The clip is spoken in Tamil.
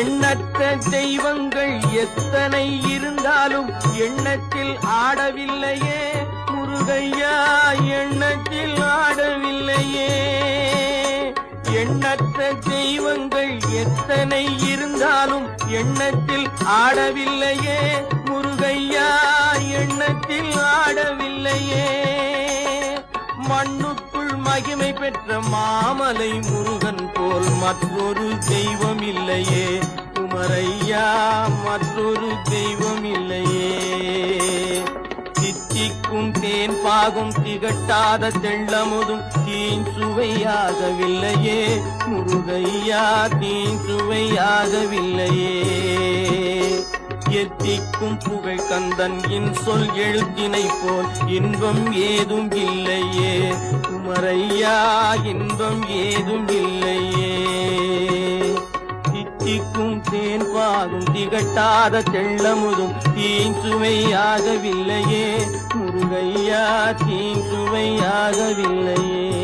எண்ணற்ற தெய்வங்கள் எத்தனை இருந்தாலும் எண்ணத்தில் ஆடவில்லையே முருகையா எண்ணத்தில் ஆடவில்லையே. எண்ணற்ற தெய்வங்கள் எத்தனை இருந்தாலும் எண்ணத்தில் ஆடவில்லையே முருகையா எண்ணத்தில் ஆடவில்லையே. மண்ணு மகிமை பெற்ற மாமலை முருகன் போல் மற்றொரு தெய்வம் இல்லையே குமரையா மற்றொரு தெய்வம் இல்லையே தித்திக்கும் தேன் பாகும் திகட்டாத தெள்ளமுதும் தீன் சுவையாகவில்லையே. முருகையா தீன் சுவையாகவில்லையே. எத்திக்கும் புகழ் கந்தன் இன் சொல் எழுத்தினை போல் இன்பம் ஏதும் இல்லையே. மறையா இன்பம் ஏதும் இல்லையே. தித்திக்கும் தேன் பாகும் திகட்டாத தெள்ளமுதும் தீன் சுவையாகவில்லையே. முருகையா தீன் சுவையாகவில்லையே.